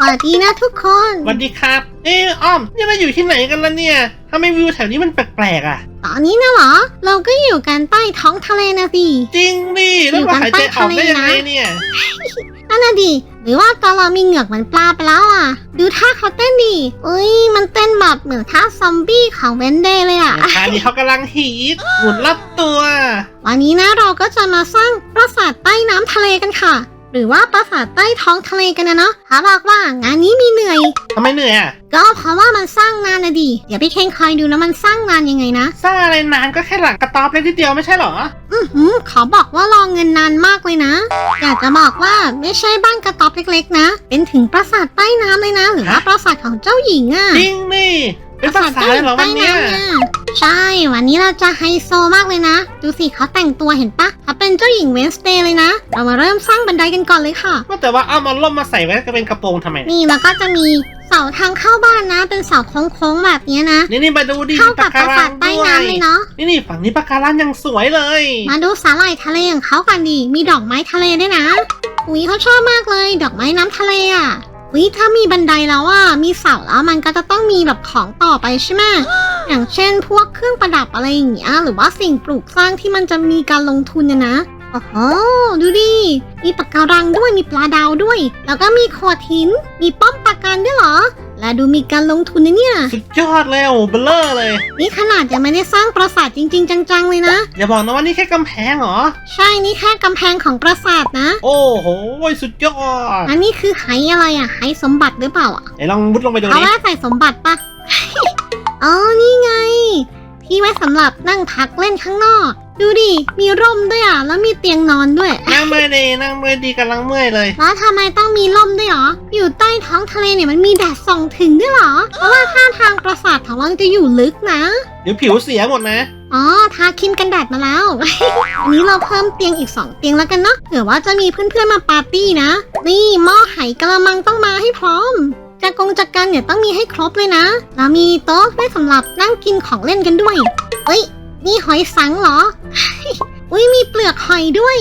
สวัสดีนะทุกคนสวัสดีครับ เอออ้อม นี่เราอยู่ที่ไหนกันล่ะเนี่ยทำไมวิวแถวนี้มันแปลกๆอะ ตอนนี้นะเหรอ เราก็อยู่กันใต้ท้องทะเลนะสิ จริงดิแล้วมาหายใจออกได้ยังไงเนี่ยนั่นน่ะดิ หรือว่าตอนเรามีเหงือกเหมือนปลาไปแล้วอะ ดูท่าเขาเต้นดิเอ้ย มันเต้นแบบเหมือนท่าซอมบี้ของเวนเดย์เลยอะราคานี้เขากำลังฮีทหมุนรอบตัว วันนี้นะเราก็จะมาสร้างปราสาทใต้น้ำทะเลกันค่ะ หรือว่าปราสาทใต้ท้องทะเลกันนะเนาะเขาบอกว่างานนี้มีเหนื่อย ทำไมเหนื่อยอะ ก็เพราะว่ามันสร้างนานนะดิเดี๋ยวพี่เคนคอยดูนะมันสร้างนานยังไงนะ สร้างอะไรนานก็แค่หลังกระต๊อบเล็กนิดเดียวไม่ใช่เหรอ อือหือขอบอกว่ารอเงินนานมากเลยนะ อยากจะบอกว่าไม่ใช่บ้านกระต๊อบเล็กๆ นะ เป็นถึงปราสาทใต้น้ำเลยนะ หรือว่าฮะปราสาทของเจ้าหญิงอะจริงนี่ เป็นภาษาเลยเหรอวันเนี้ยใช่ วันนี้เราจะไฮโซมากเลยนะ ดูสิเขาแต่งตัวเห็นปะเขาเป็นเจ้าหญิงเวนสเตย์เลยนะ เรามาเริ่มสร้างบันไดกันก่อนเลยค่ะว่าแต่ว่าอ้อมเอาล่มมาใส่ไว้ก็เป็นกระโปรงทำไม นี่แล้วก็จะมีเสาทางเข้าบ้านนะ เป็นเสาโค้งๆแบบนี้นะ นี่นี่มาดูดิเข้ามีกับปราสาทใต้น้ำเลยเนาะนี่นี่ฝั่งนี้ปะการังยังสวยเลย มาดูสาหร่ายทะเลของเขากันดิมีดอกไม้ทะเลด้วยนะ อุ้ยเขาชอบมากเลย ดอกไม้น้ำทะเลอะ วิถ้ามีบันไดแล้วอะมีเสาแล้วมันก็จะต้องมีแบบของต่อไปใช่ไหมอย่างเช่น พวกเครื่องประดับอะไรอย่างเงี้ยหรือว่าสิ่งปลูกสร้างที่มันจะมีการลงทุนเนี่ยนะ โอ้โหดูดิมีปะการังด้วยมีปลาดาวด้วย แล้วก็มีโขดหิน มีป้อมปราการด้วยเหรอ และดูมีการลงทุนนะเนี่ย สุดยอดเลยโอ้โหเบลเลอร์เลย นี่ขนาดยังไม่ได้สร้างปราสาทจริง ๆ จังๆเลยนะ อย่าบอกนะว่านี่แค่กำแพงเหรอ ใช่นี่แค่กำแพงของปราสาทนะ โอ้โหสุดยอดอันนี้คือไหอะไรอะไหสมบัติหรือเปล่าอะไหนลองมุดลงไปดูเอาดิว่าใส่สมบัติปะ อ๋อนี่ไง ที่ไว้สำหรับนั่งพักเล่นข้างนอก ดูดิ มีร่มด้วยอะ แล้วมีเตียงนอนด้วย นั่งเมื่อยดีนั่งเมื่อยดีกำลังเมื่อยเลย แล้วทำไมต้องมีร่มด้วยหรอ อยู่ใต้ท้องทะเลเนี่ยมันมีแดดส่องถึงด้วยเหรอ เพราะว่าท่าทางปราสาทของเราจะอยู่ลึกนะ เดี๋ยวผิวเสียหมดนะ อ๋อ ทาครีมกันแดดมาแล้ว อันนี้เราเพิ่มเตียงอีก 2 เตียงแล้วกันเนาะเผื่อว่าจะมีเพื่อนๆมาปาร์ตี้นะ นี่หม้อไหกระมังต้องมาให้พร้อมจา กกงจากกันเนี่ยต้องมีให้ครบเลยนะ แล้วมีโต๊ะไว้สำหรับนั่งกินของเล่นกันด้วย เอ้ย นี่หอยสังเหรอ อุ้ยมีเปลือกหอยด้วย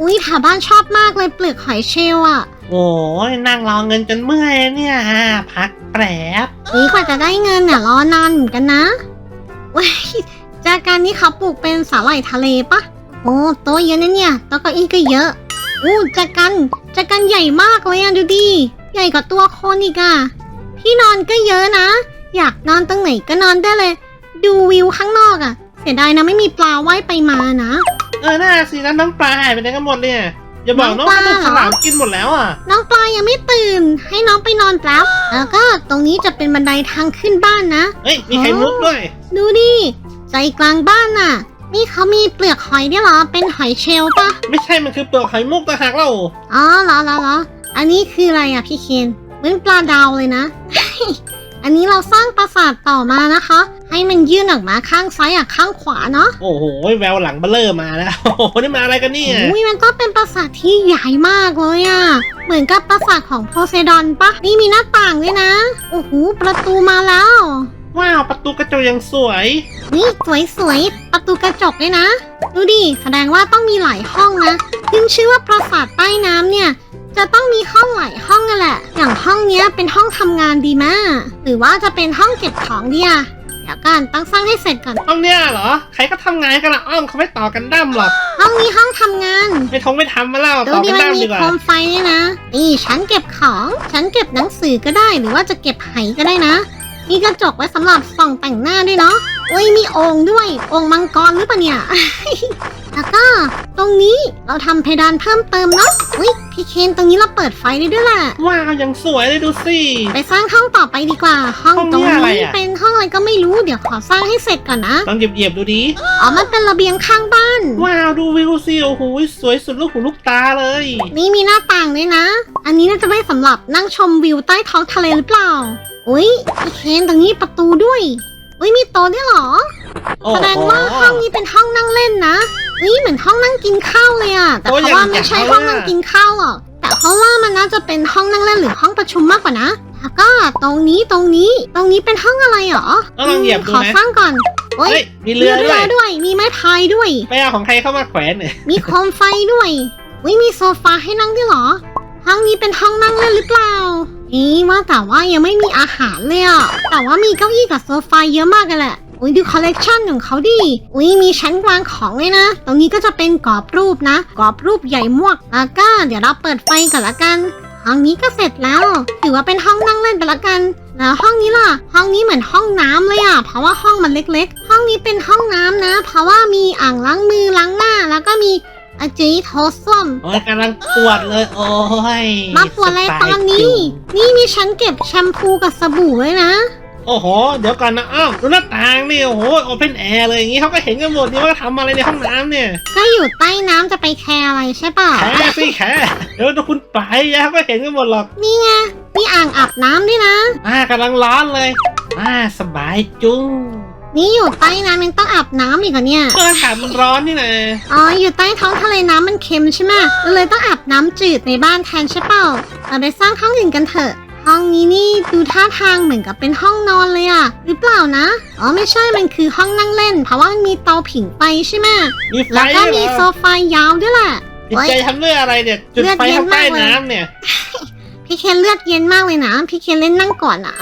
อุ้ยแถวบ้านชอบมากเลยเปลือกหอยเชลล์อะโอ้ยนั่งรอเงินจนเมื่อยเนี่ยพักแป๊บนี่กว่าจะได้เงินเนี่ยรอนานเหมือนกันนะเว้ยจากการนี้เขาปลูกเป็นสาหร่ายทะเลปะโอ้โต๊ะเยอะนะเนี่ยโต๊ะเก้าอี้ก็เยอะอู้จากกันจากกันใหญ่มากเลยอะดูดิ ใหญ่กว่าตัวคนอีกอะที่นอนก็เยอะนะ อยากนอนตรงไหนก็นอนได้เลย ดูวิวข้างนอกอะเสียดายนะไม่มีปลาว่ายไปมานะ เออน่าสิแล้วน้องปลาหายไปไหนกันหมดเนี่ยอย่าบอกน้นะองปว่าลาถูกเหรอฉลามกินหมดแล้วอะ น้องปลายังไม่ตื่น ให้น้องไปนอนแป๊บแล้วก็ตรงนี้จะเป็นบันไดทางขึ้นบ้านนะเฮ้ยมีไข่มุกด้วย ดูดิใจกลางบ้านน่ะ นี่เขามีเปลือกหอยด้วยเหรอ เป็นหอยเชลล์ปะไม่ใช่มันคือเปลือกไข่มุกต่างหากเราอ๋อเหรอเหรอเหรอ อันนี้คืออะไรอะพี่เคนเหมือนปลาดาวเลยนะ อันนี้เราสร้างปราสาทต่อมานะคะ ให้มันยื่นออกมาข้างซ้ายอะข้างขวาเนาะโอ้โหแววหลังเบลเลอร์มาแล้วโอ้โหนี่มาอะไรกันเนี่ยอุ้ยมันก็เป็นปราสาทที่ใหญ่มากเลยอะเหมือนกับปราสาทของโพไซดอนปะนี่มีหน้าต่างด้วยนะโอ้โหประตูมาแล้ว ว้าวประตูกระจกยังสวย นี่สวยๆประตูกระจกด้วยนะ ดูดิแสดงว่าต้องมีหลายห้องนะขึ้นชื่อว่าปราสาทใต้น้ำเนี่ย จะต้องมีห้องหลายห้องนั่นแหละ อย่างห้องเนี้ยเป็นห้องทำงานดีมาก หรือว่าจะเป็นห้องเก็บของดีอะเดี๋ยวกันต้องสร้างให้เสร็จก่อน ห้องเนี้ยเหรอ ใครก็ทำงานกันละอ้อมเขาไม่ต่อกันดั้มหรอก ห้องนี้ห้องทำงาน ไม่ทงไม่ทำมาแล้วดูต่อดิกันมันดั้มมีดีกว่า โคมไฟด้วยนะ นี่ฉันเก็บของ ฉันเก็บหนังสือก็ได้ หรือว่าจะเก็บไหก็ได้นะ มีกระจกไว้สำหรับส่องแต่งหน้าด้วยเนาะ อุ้ยมีโอ่งด้วย โอ่งมังกรหรือเปล่าเนี่ย แล้วก็ตรงนี้เราทำเพดานเพิ่มเติมเนาะอุ้ยพี่เคนตรงนี้เราเปิดไฟได้ด้วยแหละว้าวยังสวยเลยดูสิ ไปสร้างห้องต่อไปดีกว่า ห้องห้องตรงนี้อะไรนี้อะ เป็นห้องอะไรก็ไม่รู้เดี๋ยวขอสร้างให้เสร็จก่อนนะลองเหยียบๆดูดิอ๋อมันเป็นระเบียงข้างบ้าน ว้าวดูวิวสิโอ้โหสวยสุดลูกหูลูกตาเลยนี่มีหน้าต่างด้วยนะ อันนี้น่าจะไว้สำหรับนั่งชมวิวใต้ท้องทะเลหรือเปล่า อุ้ยพี่เคนตรงนี้ประตูด้วย อุ้ยมีโต๊ะด้วยเหรอ โอ้แสดงโหว่าห้องนี้เป็นห้องนั่งเล่นนะ อุ้ยเหมือนห้องนั่งกินข้าวเลยอะแต่โอ้ยเพราะว่าอย่างไม่ใช่อย่างห้องเลยอะนั่งกินข้าวหรอกแต่เพราะว่ามันน่าจะเป็นห้องนั่งเล่นหรือห้องประชุมมากกว่านะแล้วก็ตรงนี้ตรงนี้ตรงนี้เป็นห้องอะไรเหรอต้องลองเหยียบดูขอนะสร้างก่อนเฮ้ยเฮ้ยมีมีเรือด้เรืวอยด้วย มีไม้พายด้วย ไปเอาของใครเข้ามาแขวนเนี่ยมีโคมไฟด้วยวิมีโซฟาให้นั่งด้วยเหรอ ห้องนี้เป็นห้องนั่งเล่นหรือเปล่านี่ว่าแต่ว่ายังไม่มีอาหารเลยอะแต่ว่ามีเก้าอี้กับโซฟาเยอะมากกันแหละ อุ้ยดูคอลเลกชันของเขาดิอุ้ยมีชั้นวางของเลยนะ ตรงนี้ก็จะเป็นกรอบรูปนะ กรอบรูปใหญ่มวกแล้วก็เดี๋ยวเราเปิดไฟก่อนละกัน ห้องนี้ก็เสร็จแล้ว ถือว่าเป็นห้องนั่งเล่นไปละกัน แล้วห้องนี้ล่ะ ห้องนี้เหมือนห้องน้ำเลยอะเพราะว่าห้องมันเล็ก ๆ ห้องนี้เป็นห้องน้ำนะ เพราะว่ามีอ่างล้างมือล้างหน้าแล้วก็มีอาจีโถส้วมโอ้ยกำลังปวดเลย โอ้ย มาปวดอะไรตอนนี้ นี่มีชั้นเก็บแชมพูกับสบู่เลยนะ โอ้โห เดี๋ยวก่อนนะอ้าวดูหน้าต่างนี่โอ้โหโอเพนแอร์เลยอย่างงี้เขาก็เห็นกันหมดนี่ว่าทำอะไรในห้องน้ำเนี่ยก็อยู่ใต้น้ำจะไปแคร์อะไรใช่ป่ะแค่สิแค่เดี๋ยวถ้าคุณไปยะเขาก็เห็นกันหมดหรอกนี่ไงมีอ่างอาบน้ำด้วยนะ อ่ากำลังร้อนเลย อ่าสบายจุ้งนี่อยู่ใต้น้ำยังต้องอาบน้ำอีกเหรอเนี่ย ก็อากาศมันร้อนนี่นะอ๋อ อยู่ใต้ท้องทะเลน้ำมันเค็มใช่ไหมเราเลยต้องอาบน้ำจืดในบ้านแทนใช่เปล่าเราไปสร้างห้องอื่นกันเถอะ ห้องนี้นี่ดูท่าทางเหมือนกับเป็นห้องนอนเลยอะหรือเปล่านะ อ๋อไม่ใช่มันคือห้องนั่งเล่น เพราะว่ามันมีเตาผิงไฟใช่ไหมมีไฟแล้วก็ด้วยมีเหรโซอฟายาวด้วยแหละจิตใจทำด้วยอะไรเนี่ยจุดไฟเลือดเย็นทางใต้มากเลยน้ำเนี่ย พี่เคนเลือดเย็นมากเลยนะ พี่เคนเล่นนั่งก่อนอะ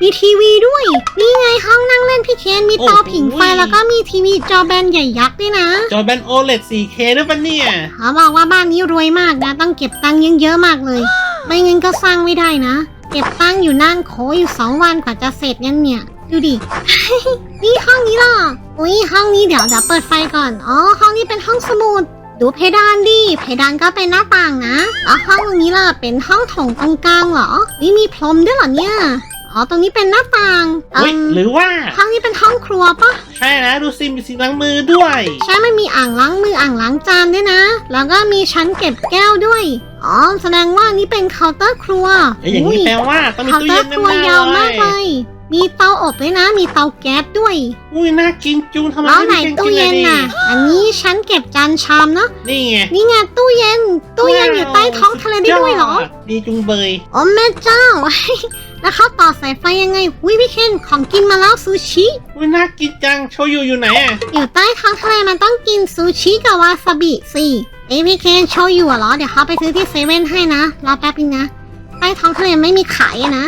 มีทีวีด้วย นี่ไงห้องนั่งเล่นพี่เคนมีเตาผิงไฟโอ้โหแล้วก็มีทีวีจอแบนใหญ่ยักษ์ด้วยนะ จอแบนโอเลด 4K ด้วยปะเนี่ยเขาบอกว่าบ้านนี้รวยมากนะต้องเก็บตังค์เยอะๆมากเลย ไม่งั้นก็สร้างไม่ได้นะเก็บตังอยู่นั่นโคอยู่สองวันกว่าจะเสร็จงั้นเนี่ย ดูดิ นี่ห้องนี้ล่ะอุ้ยห้องนี้เดี๋ยวเดี๋ยวเปิดไฟก่อน อ๋อ ห้องนี้เป็นห้องสมุด ดูเพดานดิ เพดานก็เป็นหน้าต่างนะ แล้วห้องตรงนี้ล่ะ เป็นห้องถงตรงกลางเหรอ นี่มีพรมด้วยเหรอเนี่ย อ๋อ ตรงนี้เป็นหน้าต่างเฮ้ยอืมหรือว่าห้องนี้เป็นห้องครัวปะใช่นะดูซิมีสีล้างมือด้วย ใช่มันมีอ่างล้างมืออ่างล้างจานด้วยนะ แล้วก็มีชั้นเก็บแก้วด้วย อ๋อ แสดงว่านี่เป็นเคาน์เตอร์ครัวเอ้ยอย่างนี้แปลว่าต้องมีเคาน์ตู้เตอเย็นร์ครัวแน่ๆยาวมากเลเลยยมีเตาอบด้วยนะ มีเตาแก๊สด้วย อุ้ยน่ากินจุงทำไมแล้วไหนไม่กิตู้เย็นกิน่ะ อันนี้ชั้นเก็บจานชามเนาะ นี่ไง นี่ไงตู้เย็น ตู้เย็นอยู่ใต้ท้องทะเลได้ด้วยเหรอสุดยดดีจุงเบยโอ้แม่เจ้า แล้วเขาต่อสายไฟยังไงหุยพี่เคนของกินมาแล้วซูชิ อุ้ยน่ากินจังโชยุอยู่ไหนอะอยู่ใต้ท้องทะเลมันต้องกินซูชิกับวาซาบิสิเอ้ยพี่เคนโชยุอะเหรอเดี๋ยวเขาไปซื้อที่เซเว่นให้นะรอแป๊บนึงนะใต้ท้องทะเลไม่มีขายอะนะ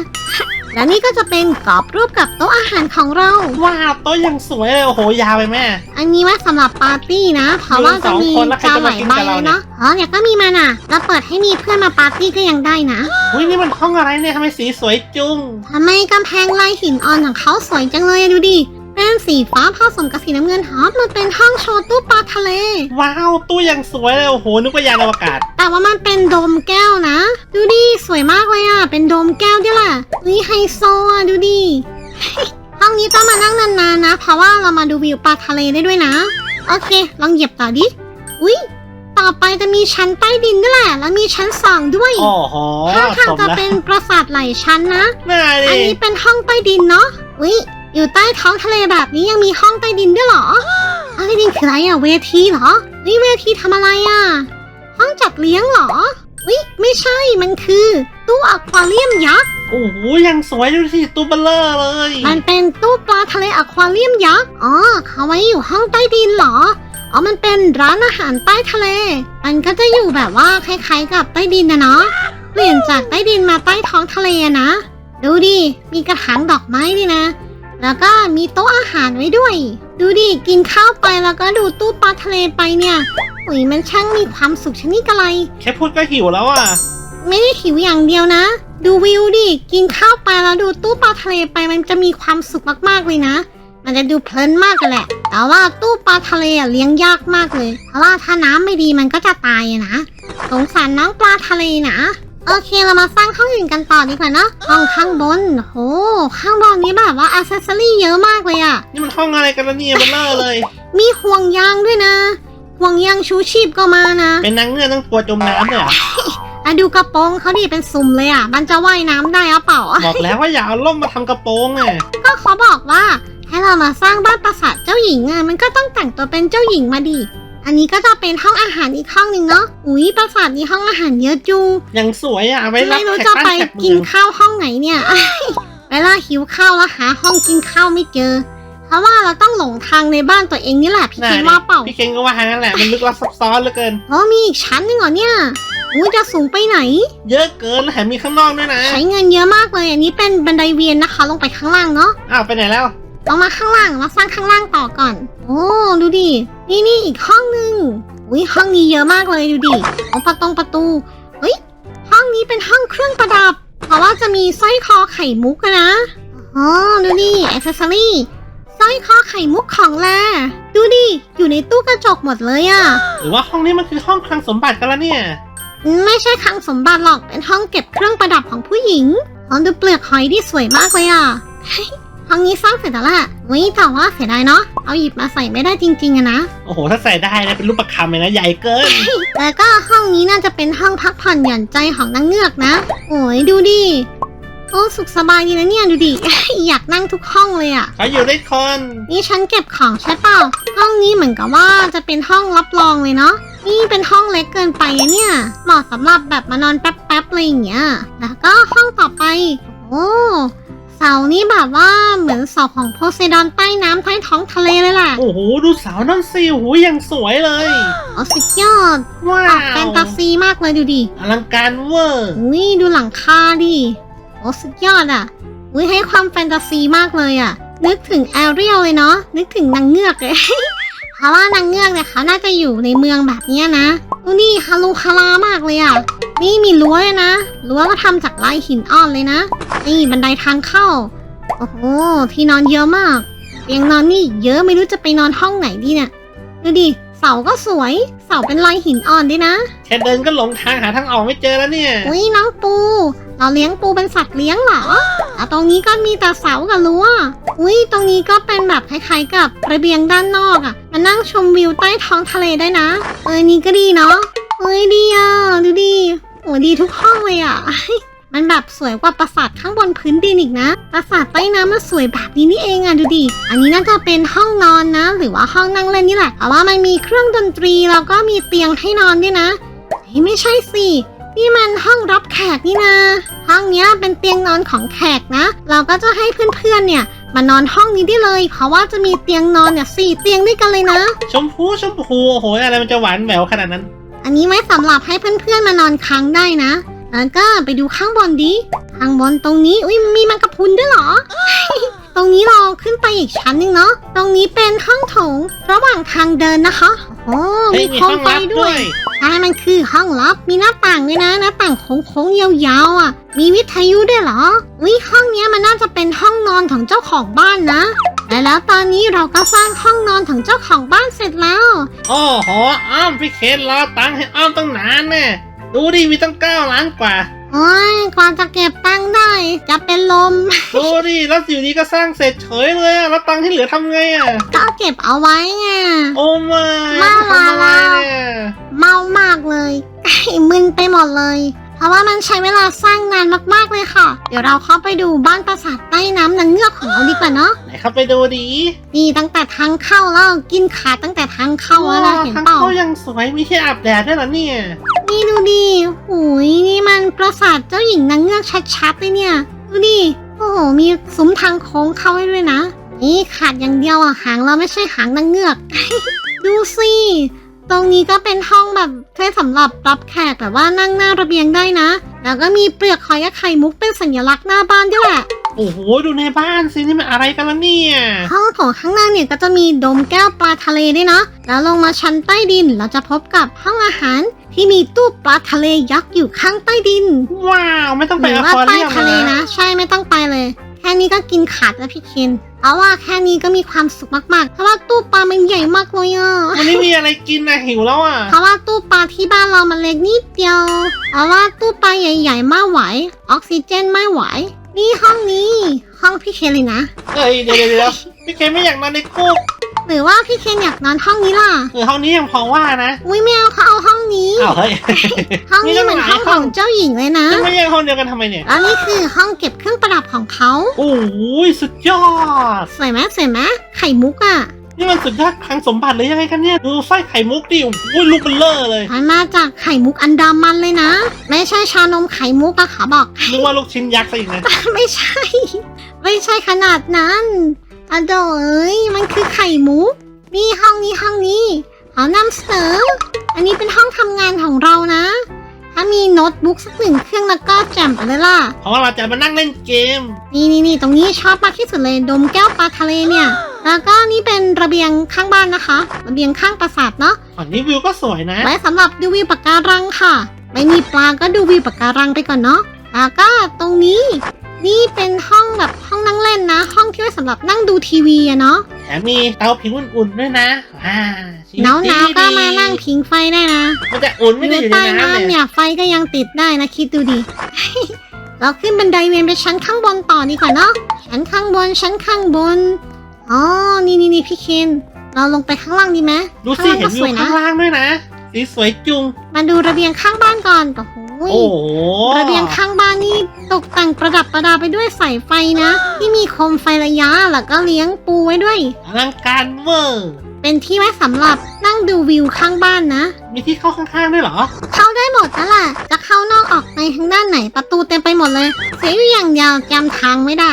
และนี่ก็จะเป็นกรอบรูปกับโต๊ะอาหารของเรา ว้าวโต๊ะยังสวยเลยโอ้โหยาวไปแม่ อันนี้ไว่าสำหรับปาร์ตี้นะ เพราะว่าจะมีสองคนแล้วใครจานจะหมาลายกินใบกับเราเลยเนี่ยเนาะอ๋อเดี๋ยวก็มีมาน่ะแล้วเปิดให้มีเพื่อนมาปาร์ตี้ก็ยังได้นะอุ้ยนี่มันห้องอะไรเนี่ยทำไมสีสวยจุงทำไมกำแพงลายหินอ่อนของเขาสวยจังเลยอะดูดิ เป็นสีฟ้าผสมกับสีน้ำเงินฮอตมันเป็นห้องโชว์ตู้ปลาทะเล ว้าวตู้ยังสวยเลยโอ้โหนึกว่ายานอวกาศ แต่ว่ามันเป็นโดมแก้วนะ ดูดิสวยมากเลยอะ เป็นโดมแก้วด้วยล่ะนี่ไฮโซอะดูดิ ห้องนี้ต้องมานั่งนานๆนะ เพราะว่าเรามาดูวิวปลาทะเลได้ด้วยนะ โอเค ลองเหยียบต่อดิ อุ๊ยต่อไปจะมีชั้นใต้ดินด้วยแหละ แล้วมีชั้นสองด้วยโอ้โหถ้าทางสมจะแล้วเป็นปราสาทหลายชั้นนะน่าอันดินี้เป็นห้องใต้ดินเนาะอุ๊ย อยู่ใต้ท้องทะเลแบบนี้ยังมีห้องใต้ดินด้วยเหรอห้องใต้ดินคืออะไรอะเวทีเหรอนี่เวทีทำอะไรอะห้องจัดเลี้ยงเหรออุ๊ยไม่ใช่มันคือ ตู้อควาเรียมยักษ์โอ้โหยังสวยดูสิตู้เบลเลอร์เลย มันเป็นตู้ปลาทะเลอควาเรียมยักษ์อ๋อเขาไว้อยู่ห้องใต้ดินเหรออ๋อมันเป็นร้านอาหารใต้ทะเล มันก็จะอยู่แบบว่าคล้ายๆกับใต้ดินนะเนาะเปลี่ยนจากใต้ดินมาใต้ท้องทะเลอะนะ ดูดิ มีกระถางดอกไม้ด้วยนะ แล้วก็มีโต๊ะอาหารไว้ด้วย ดูดิกินข้าวไปแล้วก็ดูตู้ปลาทะเลไปเนี่ยอุยมันช่างมีความสุขชนิดกะไร แค่พูดก็หิวแล้วอะ ไม่ได้หิวอย่างเดียวนะ ดูวิวดิ กินข้าวไปแล้วดูตู้ปลาทะเลไปมันจะมีความสุขมากๆเลยนะ มันจะดูเพลินมากกันแหละ แต่ว่าตู้ปลาทะเลอะเลี้ยงยากมากเลย เพราะว่าถ้าน้ำไม่ดีมันก็จะตายอะนะ สงสารน้องปลาทะเลนะ โอเคเรามาสร้างห้องอื่นกันต่อดีกว่าเนอะห้องข้างบนโหข้างบนนี้แบบว่าอัซเซอรี่เยอะมากเลยอะนี่มันห้องอะไรกันละเนี่ยเบลเลอร์เลย มีห่วงยางด้วยนะ ห่วงยางชูชีพก็มานะเป็นนางเงือกต้องกลัวจมน้ำเลยเหรออะดูกระโปรงเขาดิเป็นสุ่มเลยอะมันจะว่ายน้ำได้หรือเปล่าบอกแล้วว่าอย่าเอาล่มมาทำกระโปรงอะก็เขาบอกว่าให้เรามาสร้างบ้านปราสาทเจ้าหญิงอะมันก็ต้องแต่งตัวเป็นเจ้าหญิงมาดิ อันนี้ก็จะเป็นห้องอาหารอีกห้องหนึ่งเนาะ อุ้ยปราสาทนี้ห้องอาหารเยอะจุงยังสวยอะเอาไว้รับไม่รู้แขกจะบ้านไปแขกกิเมืนองข้าวห้องไหนเนี่ยเวลาหิวข้าวแล้วหาห้องกินข้าวไม่เจอ เพราะว่าเราต้องหลงทางในบ้านตัวเองนี่แหละพี่น่ะคิดว่าเปล่า พี่เก่งก็ว่างั้นแหละมันลึกลับซับซ้อนเหลือเกินโอ้มีอีกชั้นหนึ่งเหรอเนี่ยอุ้ยจะสูงไปไหน เยอะเกินแล้วแถมมีข้างนอกด้วยนะใช้เงินเยอะมากเลย อันนี้เป็นบันไดเวียนนะคะ ลงไปข้างล่างเนาะ อ้าวไปไหนแล้ว ลงมาข้างล่างมาสร้างข้างล่างต่อก่อน โอ้ดูดินี่นี่อีกห้องหนึ่งอุ้ยห้องนี้เยอะมากเลยดูดิตรงประตงประตูเฮ้ยห้องนี้เป็นห้องเครื่องประดับ เพราะว่าจะมีสร้อยคอไข่มุกอะนะอ๋อดูดิอ c เซสซอรี่สร้อยคอไข่มุกของแลดูดิ อยู่ในตู้กระจกหมดเลยอะหรือว่าห้องนี้มันคือห้องคลังสมบัติกันละเนี่ย ไม่ใช่คลังสมบัติหรอก เป็นห้องเก็บเครื่องประดับของผู้หญิงลองดูเปลือกหอยที่สวยมากเลยอะ เฮ้ยห้องนี้สร้างเสร็จแล้วแหละเฮ้ยแต่ว่าเสียดายเนาะ เอาหยิบมาใส่ไม่ได้จริงๆอะนะ โอ้โห ถ้าใส่ได้นะเป็นรูปประคำเลยนะ ใหญ่เกิน แล้วก็ห้องนี้น่าจะเป็นห้องพักผ่อนหย่อนใจของนางเงือกนะ โอ้ยดูดิ โอ้สุขสบายดีนะเนี่ยดูดิ อยากนั่งทุกห้องเลยอะ เขาอยู่ได้คน นี่ฉันเก็บของใช่เปล่า ห้องนี้เหมือนกับว่าจะเป็นห้องรับรองเลยเนาะ นี่เป็นห้องเล็กเกินไปอะเนี่ย เหมาะสำหรับแบบมานอนแป๊บๆอะไรอย่างเงี้ย แล้วก็ห้องต่อไป โอ้ เสานี่แบบว่าเหมือนเสาของโพไซดอนใต้น้ำใต้ท้องทะเลเลยแหละโอ้โห ดูเสานั่นสิโอ้โหยังสวยเลย โอ้สุดยอดว้าออกแฟวนตาซีมากเลยดูดิ อลังการเวอร์ นี่ดูหลังคาดิ โอ้สุดยอดอะอุ้ยให้ความแฟนตาซีมากเลยอะ นึกถึงแอเรียลเลยเนาะ นึกถึงนางเงือกเลย เพราะว่านางเงือกเนี่ยเขาน่าจะอยู่ในเมืองแบบเนี้ยนะดูนี่ฮารุคารามากเลยอะ นี่มีรั้วเลยนะรั้วก็ทำจากลายหินอ่อนเลยนะ นี่บันไดทางเข้า โอ้โห ที่นอนเยอะมาก เตียงนอนนี่เยอะไม่รู้จะไปนอนห้องไหนดีเนี่ย ดูดิ เสาก็สวย เสาเป็นลายหินอ่อนด้วยนะ แค่เดินก็หลงทางหาทางออกไม่เจอแล้วเนี่ย อุ้ยน้องปู เราเลี้ยงปูเป็นสัตว์เลี้ยงเหรอแล้วตรงนี้ก็มีแต่เสากับรั้ว อุ้ยตรงนี้ก็เป็นแบบคล้ายๆกับระเบียงด้านนอกอะ่ะ มานั่งชมวิวใต้ท้องทะเลได้นะ เออ นี่ก็ดีเนาะเอ้ยดีอะดูดิ โอ้ดีทุกห้องเลยอะ มันแบบสวยกว่าปราสาทข้างบนพื้นดินอีกนะ ปราสาทใต้น้ำมันสวยแบบนี้นี่เองอะดูดิ อันนี้น่าจะเป็นห้องนอนนะ หรือว่าห้องนั่งเล่นนี่แหละเพราะว่ามันมีเครื่องดนตรีแล้วก็มีเตียงให้นอนด้วยนะไม่ใช่สินี่มันห้องรับแขกนี่นะ ห้องนี้เป็นเตียงนอนของแขกนะ เราก็จะให้เพื่อนๆเนี่ยมานอนห้องนี้ได้เลย เพราะว่าจะมีเตียงนอนเนี่ยสี่เตียงด้วยกันเลยนะ ชมพูชมพูโอ้โหอะไรมันจะหวานแหววขนาดนั้น อันนี้ไว้สำหรับให้เพื่อนๆมานอนค้างได้นะ แล้วก็ไปดูข้างบนดิ ข้างบนตรงนี้ อุ้ยมีแมังกะพรุนด้วยเหรอ ตรงนี้เราขึ้นไปอีกชั้นหนึงเนาะ ตรงนี้เป็นห้องโถง ระหว่างทางเดินนะคะ โอ้เฮ้มียมีโคห้มองไฟลับด้ด้ววยยใช่มันคือห้องลับ มีหน้าต่างด้วยนะหน้าต่างโค้งๆยาวๆอะ มีวิทยุด้วยเหรอวิห้องเนี้ยมันน่าจะเป็นห้องนอนของเจ้าของบ้านนะ และแล้วตอนนี้เราก็สร้างห้องนอนของเจ้าของบ้านเสร็จแล้ว โอ้โหอ้อมพี่เคนรอตังค์ให้อ้อมตั้งนานแน่ดูดิมีตั้งเก้าล้านกว่า โอ้ยกว่าจะเก็บตังค์ได้ จะเป็นลม ดูดิแล้วอยู่ดีก็สร้างเสร็จเฉยเลยอะแล้วตังค์ที่เหลือทำไงอะก็เก็บเอาไว้ไง โอ้ไม่มาทำอะไรมาเนี่ย เมามากเลยมึนไปหมดเลย เพราะว่ามันใช้เวลาสร้างนานมากๆเลยค่ะ เดี๋ยวเราเข้าไปดูบ้านปราสาทใต้น้ำนางเงือกของเราดีกว่าเนาะ ไหนเข้าไปดูดินี่ตั้งแต่ทางเข้าแล้วกินขาตั้งแต่ทางเข้าแล้วนะเห็นทางเปล่า เข้ายังสวยมีที่อาบแดดด้วยเหรอเนี่ย นี่ดูดิหูยนี่มันปราสาทเจ้าหญิงนางเงือกชัดๆเลยเนี่ย ดูดิ โอ้โห มีซุ้มทางโค้งเข้าให้ด้วยนะ นี่ขาดอย่างเดียวอะหางเราไม่ใช่หางนางเงือก ดูสิ ตรงนี้ก็เป็นห้องแบบไว้สำหรับรับแขกแบบว่านั่งหน้าระเบียงได้นะ แล้วก็มีเปลือกหอยกับไข่มุกเป็นสัญลักษณ์หน้าบ้านด้วยแหละ โอ้โห ดูในบ้านสินี่มันอะไรกันล่ะเนี่ย ห้องโถงข้างหน้าเนี่ยก็จะมีโดมแก้วปลาทะเลด้วยนะแล้วลงมาชั้นใต้ดินเราจะพบกับห้องอาหาร ที่มีตู้ปลาทะเลยักษ์อยู่ข้างใต้ดินว้าว ไม่ต้องหไปรืออว่าควาใต้เรียมทะเลเลยนะ นะ ใช่ไม่ต้องไปเลยแค่นี้ก็กินขาดแล้วพี่เคนเอาว่าแค่นี้ก็มีความสุขมากๆ เพราะว่าตู้ปลามันใหญ่มากเลยอะวันนี้มีอะไรกินนะหิวแล้วอะ เพราะว่าตู้ปลาที่บ้านเรามันเล็กนิดเดียวเพราะว่าตู้ปลาใหญ่ๆไม่ไหว ออกซิเจนไม่ไหว นี่ห้องนี้ ห้องพี่เคนเลยนะ เอ้ยเดี๋ยวเดี๋ยวเดี๋ยวพี่เคนไม่อยากนอนในคุก หรือว่าพี่เคนอยากนอนห้องนี้ล่ะเออห้องนี้ยังพอว่านะอุ้ยไม่เอาเขาเอาห้องนี้ อ้าวเฮ้ย ห้องนี้เหมือนห้องของเจ้าหญิงเลยนะ จะไม่แยกห้องเดียวกันทำไมเนี่ย แล้วนี่คือห้องเก็บเครื่องประดับของเขาโอ้ยสุดยอด สวยไหมสวยไหมไข่มุกอะ่ะ นี่มันสุดยอดคลังสมบัติเลยยังไงกันเนี่ย ดูสร้อยไข่มุกดิโอ้ยลูกเบลเลอร์เลย มันมาจากไข่มุกอันดามันเลยนะ ไม่ใช่ชานมไข่มุกอะค่ะบอก นึกว่าลูกชิ้นยักษ์ซะอีกนะ ไม่ใช่ ไม่ใช่ขนาดนั้น อะโดเอ้ยมันคือไข่มุกนี่ห้องนี้ห้องนี้ขอนำเสนอ อันนี้เป็นห้องทำงานของเรานะใถ้ามีโน้ตบุ๊กสักหนึ่งเครื่องแล้วก็แจ่มไปเลยล่ะ เพราะว่าเราจะมานั่งเล่นเกม นี่นี่นี่ตรงนี้ชอบมากที่สุดเลยดมแก้วปลาทะเลเนี่ย แล้วก็นี่เป็นระเบียงข้างบ้านนะคะ ระเบียงข้างปราสาทเนาะฝั่งนี้วิวก็สวยนะ ไว้สำหรับดูวิวปะการังค่ะ ไม่มีปลาก็ดูวิวปะการังไปก่อนเนาะแล้วก็ตรงนี้ นี่เป็นห้องแบบห้องนั่งเล่นนะ ห้องที่ไว้สำหรับนั่งดูทีวีอะเนาะแถมมีเตาผิงอุ่นๆด้วยนะอ่าชีวิตหนาวหนาวๆก็ดีๆมานั่งพิงไฟได้นะมันจะอุ่นไม่อได้ยู่อยู่ในใต้น้ำน้ำเนี่เนี่ยยไฟก็ยังติดได้นะคิดดูดิ เราขึ้นบันไดเวียนไปชั้นข้างบนต่อดีกว่าเนาะชั้นข้างบนชั้นข้างบนอ๋อนี่นี่นี่พี่เคนเราลงไปข้างล่างดีไหมดูสิข้างล่างเห็ก็นสวิววยข้านะงล่างด้วยนะสีสวยจุงมาดูระเบียงข้างบ้านก่อนโอ้โห โอ้โหระเบียงข้างบ้านนี่ตกแต่งประดับประดาไปด้วยสายไฟนะ ที่มีโคมไฟระยะแล้วก็เลี้ยงปูไว้ด้วย อลังการเวอร์ เป็นที่ไว้สำหรับนั่งดูวิวข้างบ้านนะ มีที่เข้าข้างๆด้วยเหรอ เข้าได้หมดนั่นแหละจะเข้านอกออกในทางด้านไหนประตูเต็มไปหมดเลยเสียอยู่อย่างเดียวจำทางไม่ได้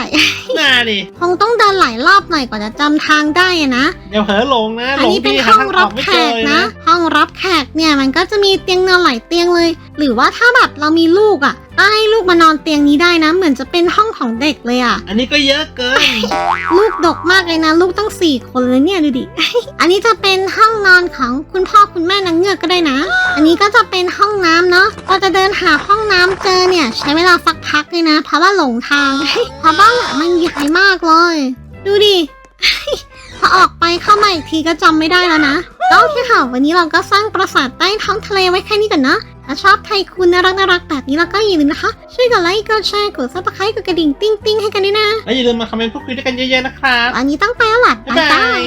น่าดิคงต้องเดินหลายรอบหน่อยกว่าจะจำทางได้อะนะ เดี๋ยวเผลอหลงนะอัหลงนี้เป็นที่ห้หาองทางอรัอบกไม่แขเจอกเลยนะ นะ ห้องรับแขกเนี่ยมันก็จะมีเตียงนอนหลายเตียงเลย หรือว่าถ้าแบบเรามีลูกอะ ก็ให้ลูกมานอนเตียงนี้ได้นะ เหมือนจะเป็นห้องของเด็กเลยอะอันนี้ก็เยอะเกิน ลูกดกมากเลยนะ ลูกตั้งสี่คนเลยเนี่ยดูดิ อันนี้จะเป็นห้องนอนของคุณพ่อคุณแม่นางเงือกก็ได้นะ อันนี้ก็จะเป็นห้องน้ำเนาะเราจะเดินหาห้องน้ำเจอเนี่ย ใช้เวลาสักพักเลยนะ เพราะว่าหลงทาง เพราะบ้านหลังมันใหญ่มากเลย ดูดิ พอออกไปเข้ามาอีกทีก็จำไม่ได้แล้วนะก็โอเคค่ะ วันนี้เราก็สร้างปราสาทใต้ท้องทะเลไว้แค่นี้ก่อนนะ ถ้าชอบไทยคุณน่ารักน่ารักแบบนี้แล้วก็อย่าลืมนะคะ ช่วยกดไลค์กดแชร์กดซับสไครต์กดกระดิ่งติ้งติ้งให้กันด้วยนะ แล้วอย่าลืมมาคอมเมนต์พูดคุยด้วยกันเยอะๆนะครับ วันนี้ต้องไปแล้วล่ะบ๊ายบ๊ายบาบายย